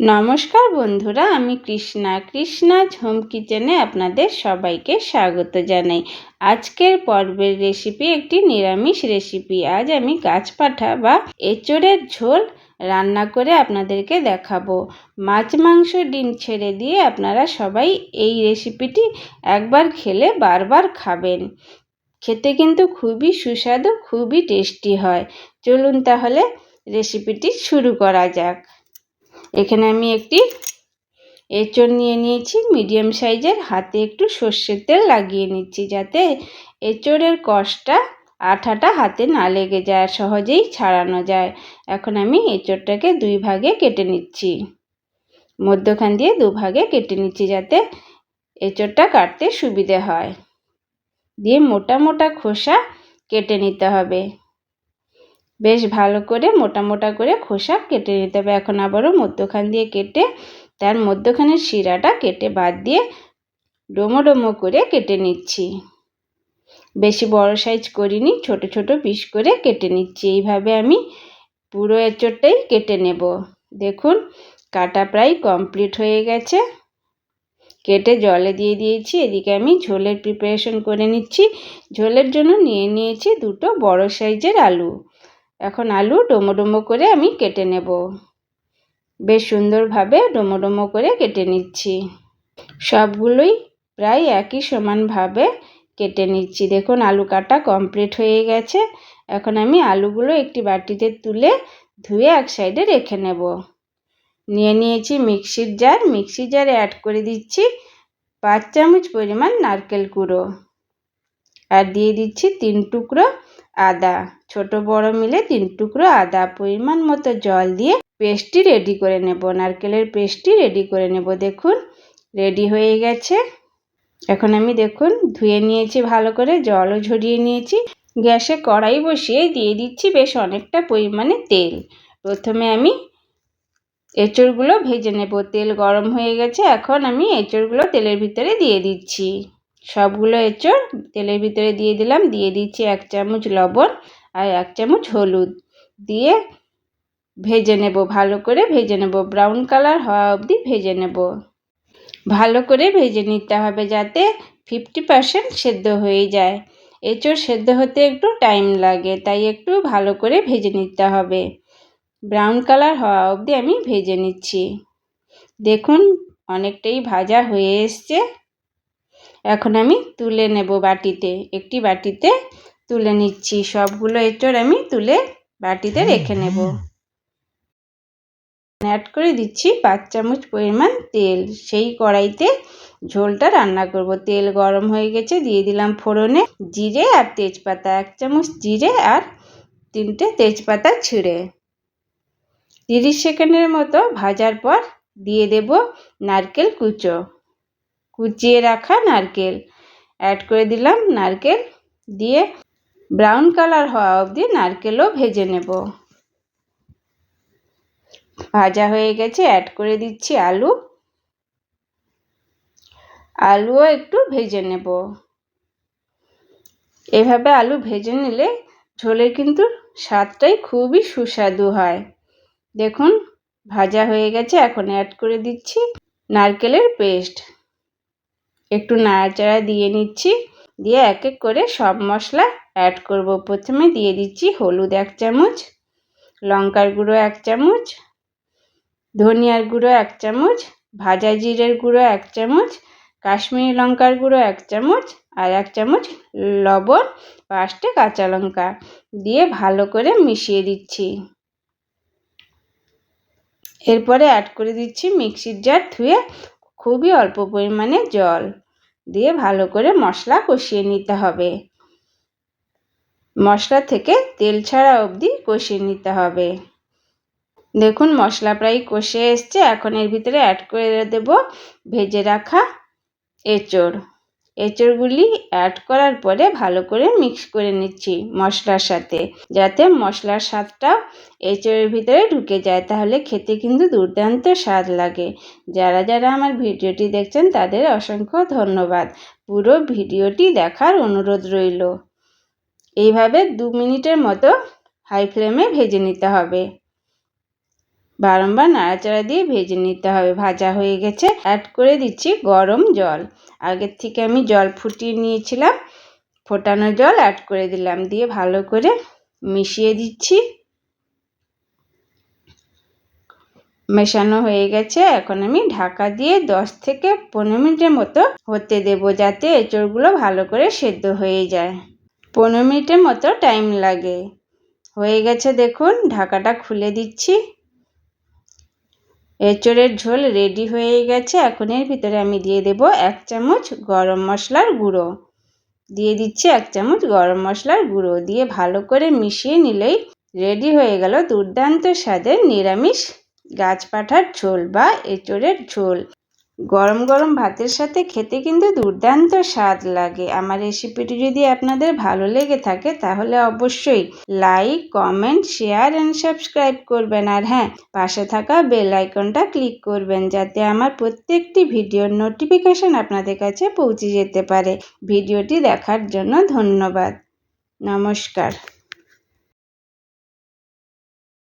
নমস্কার বন্ধুরা, আমি কৃষ্ণা। কৃষ্ণা ঝোম কিচেনে আপনাদের সবাইকে স্বাগত জানাই। আজকের পর্বের রেসিপি একটি নিরামিষ রেসিপি আজ আমি গাছপাঠা বা এঁচড়ের ঝোল রান্না করে আপনাদেরকে দেখাবো। মাছ, মাংস, ডিম ছেড়ে দিয়ে আপনারা সবাই এই রেসিপিটি একবার খেলে বারবার খাবেন। খেতে কিন্তু খুবই সুস্বাদু, খুবই টেস্টি হয়। চলুন তাহলে রেসিপিটি শুরু করা যাক। এখানে আমি একটি এঁচড় নিয়ে নিয়েছি, মিডিয়াম সাইজের। হাতে একটু সর্ষের তেল লাগিয়ে নিচ্ছি যাতে এঁচড়ের কষটা আঠাটা হাতে না লেগে যায় আর সহজেই ছাড়ানো যায়। এখন আমি এঁচড়টাকে দুই ভাগে কেটে নিচ্ছি। মধ্যখান দিয়ে দু ভাগে কেটে নিচ্ছি যাতে এঁচড়টা কাটতে সুবিধে হয়। দিয়ে মোটা মোটা খোসা কেটে নিতে হবে। বেশ ভালো করে মোটা মোটা করে খোসা কেটে নিতে হবে। এখন আবারও মধ্যখান দিয়ে কেটে, তার মধ্যখানের শিরাটা কেটে বাদ দিয়ে ডোমো ডোমো করে কেটে নিচ্ছি। বেশি বড় সাইজ করিনি, ছোট ছোট পিস করে কেটে নিচ্ছি। এইভাবে আমি পুরো এঁচড়টাই কেটে নেব। দেখুন, কাটা প্রায় কমপ্লিট হয়ে গেছে। কেটে জলে দিয়ে দিয়েছি। এদিকে আমি ঝোলের প্রিপারেশন করে নিচ্ছি। ঝোলের জন্য নিয়ে নিয়েছি দুটো বড় সাইজের আলু। এখন আলু ডোমো ডোমো করে আমি কেটে নেব। বেশ সুন্দরভাবে ডোমো ডোমো করে কেটে নিচ্ছি। সবগুলোই প্রায় একই সমানভাবে কেটে নিচ্ছি। দেখুন, আলু কাটা কমপ্লিট হয়ে গেছে। এখন আমি আলুগুলো একটি বাটিতে তুলে ধুয়ে এক সাইডে রেখে নেব। নিয়ে নিয়েছি মিক্সির জার। মিক্সি জারে অ্যাড করে দিচ্ছি পাঁচ চামচ পরিমাণ নারকেল কুড়ো আর দিয়ে দিচ্ছি তিন টুকরো আদা। ছোট বড় মিলে তিন টুকরো আদা পরিমাণ মতো জল দিয়ে পেস্টটি রেডি করে নেব। নারকেলের পেস্টটি রেডি করে নেব, দেখুন। রেডি হয়ে গেছে। এখন আমি, দেখুন, ধুয়ে নিয়েছি, ভালো করে জলও ঝরিয়ে নিয়েছি। গ্যাসে কড়াই বসিয়ে দিয়ে দিচ্ছি বেশ অনেকটা পরিমাণে তেল। প্রথমে আমি এঁচড়গুলো ভেজে নেব। তেল গরম হয়ে গেছে, এখন আমি এঁচড়গুলো তেলের ভিতরে দিয়ে দিচ্ছি। সবগুলো এঁচড় তেলের ভিতরে দিয়ে দিলাম, দিয়ে দিচ্ছি এক চামচ লবণ আর এক চামচ হলুদ। দিয়ে ভেজে নেব, ভালো করে ভেজে নেব। ব্রাউন কালার হওয়া অবধি ভেজে নেব। ভালো করে ভেজে নিতে হবে যাতে ফিফটি পারসেন্ট সেদ্ধ হয়ে যায়। এঁচড় সেদ্ধ হতে একটু টাইম লাগে, তাই একটু ভালো করে ভেজে নিতে হবে। ব্রাউন কালার হওয়া অবধি আমি ভেজে নিচ্ছি। দেখুন, অনেকটাই ভাজা হয়ে এসছে। এখন আমি তুলে নেব বাটিতে। একটি বাটিতে তুলে নিচ্ছি। সবগুলো এঁচড় আমি তুলে বাটিতে রেখে নেব। অ্যাড করে দিচ্ছি পাঁচ চামচ পরিমাণ তেল। সেই কড়াইতে ঝোলটা রান্না করব। তেল গরম হয়ে গেছে দিয়ে দিলাম ফোড়নে জিরে আর তেজপাতা। এক চামচ জিরে আর তিনটে তেজপাতা ছিঁড়ে। তিরিশ সেকেন্ডের মতো ভাজার পর দিয়ে দেব নারকেল কুচো। কুচিয়ে রাখা নারকেল। অ্যাড করে দিলাম নারকেল। দিয়ে ব্রাউন কালার হওয়া অবধি নারকেলও ভেজে নেব। ভাজা হয়ে গেছে অ্যাড করে দিচ্ছি আলু। আলুও একটু ভেজে নেব। এভাবে আলু ভেজে নিলে ঝোলের কিন্তু স্বাদটাই খুবই সুস্বাদু হয়। দেখুন, ভাজা হয়ে গেছে, এখন অ্যাড করে দিচ্ছি নারকেলের পেস্ট একটু নাড়াচাড়া দিয়ে নিচ্ছি। দিয়ে এক এক করে সব মশলা অ্যাড করব। প্রথমে দিয়ে দিচ্ছি হলুদ এক চামচ, লঙ্কার গুঁড়ো এক চামচ, ধনিয়ার গুঁড়ো এক চামচ, ভাজা জিরের গুঁড়ো এক চামচ, কাশ্মীরি লঙ্কার গুঁড়ো এক চামচ আর এক চামচ লবণ পাঁচটে কাঁচা লঙ্কা দিয়ে ভালো করে মিশিয়ে দিচ্ছি। এরপরে অ্যাড করে দিচ্ছি মিক্সির জার ধুয়ে খুবই অল্প পরিমাণে জল। দিয়ে ভালো করে মশলা কষিয়ে নিতে হবে। মশলা থেকে তেল ছাড়া অবধি কষিয়ে নিতে হবে। দেখুন, মশলা প্রায় কষে এসছে। এখন এর ভিতরে অ্যাড করে দেব ভেজে রাখা এঁচড়। এঁচড়গুলি অ্যাড করার পরে ভালো করে মিক্স করে নিচ্ছি মশলার সাথে। যাতে মশলার স্বাদটা এঁচড়ের ভিতরে ঢুকে যায়, তাহলে খেতে কিন্তু দুর্দান্ত স্বাদ লাগে। যারা যারা আমার ভিডিওটি দেখছেন, তাদের অসংখ্য ধন্যবাদ। পুরো ভিডিওটি দেখার অনুরোধ রইল। এইভাবে দু মিনিটের মতো হাই ফ্লেমে ভেজে নিতে হবে। বারংবার নাড়াচাড়া দিয়ে ভেজে নিতে হবে। ভাজা হয়ে গেছে। অ্যাড করে দিচ্ছি গরম জল। আগের থেকে আমি জল ফুটিয়ে নিয়েছিলাম। ফোটানো জল অ্যাড করে দিলাম। দিয়ে ভালো করে মিশিয়ে দিচ্ছি। মেশানো হয়ে গেছে। এখন আমি ঢাকা দিয়ে দশ থেকে পনেরো মিনিটের মতো হতে দেব যাতে এঁচড়গুলো ভালো করে সেদ্ধ হয়ে যায়। পনেরো মিনিটের মতো টাইম লাগে। হয়ে গেছে দেখুন, ঢাকাটা খুলে দিচ্ছি। এঁচড়ের ঝোল রেডি হয়ে গেছে। এখন এর ভিতরে আমি দিয়ে দেব এক চামচ গরম মশলার গুঁড়ো। দিয়ে দিচ্ছি এক চামচ গরম মশলার গুঁড়ো। দিয়ে ভালো করে মিশিয়ে নিলেই রেডি হয়ে গেল দুর্দান্ত স্বাদের নিরামিষ গাছ পাঠার ঝোল বা এঁচোড়ের ঝোল। গরম গরম ভাতের সাথে খেতে কিন্তু দুর্দান্ত স্বাদ লাগে। আমার রেসিপিটি যদি আপনাদের ভালো লেগে থাকে, তাহলে অবশ্যই like comment share and subscribe করবেন। আর হ্যাঁ পাশে থাকা বেল আইকনটা ক্লিক করবেন, যাতে আমার প্রত্যেকটি ভিডিওর নোটিফিকেশন আপনাদের কাছে পৌঁছে যেতে পারে। ভিডিওটি দেখার জন্য ধন্যবাদ। নমস্কার।